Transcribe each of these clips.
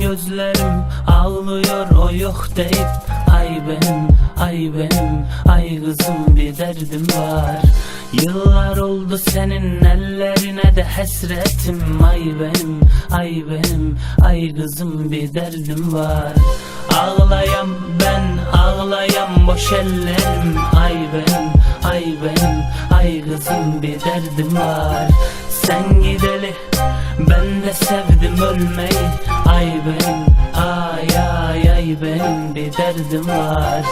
gözlerim ağlıyor o yok deyip Ay benim, ay benim, ay kızım bir derdim var. Yıllar oldu senin ellerine de hasretim Ay benim, ay benim, ay kızım bir derdim var. Ağlayam ben, ağlayam boş ellerim Ay benim, ay benim, ay kızım bir derdim var. Sen gideli ben de sevdim ölmeyi Ay benim, ay ay ay benim bir derdim var.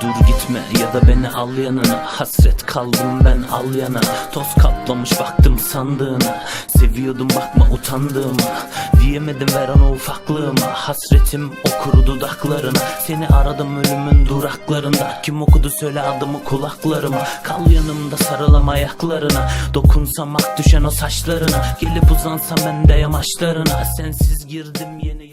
Dur gitme ya da beni al yanına. Hasret kaldım ben al yana. Toz kaplamış baktım sandığına Seviyordum bakma utandığıma. Diyemedim ver ona ufaklığıma. Hasretim o kuru dudaklarına. Seni aradım ölümün duraklarında. Kim okudu söyle adımı kulaklarıma. Kal yanımda sarılam ayaklarına. Dokunsam ak düşen o saçlarına. Gelip uzansam ben de yamaçlarına. Sensiz girdim yeni yaş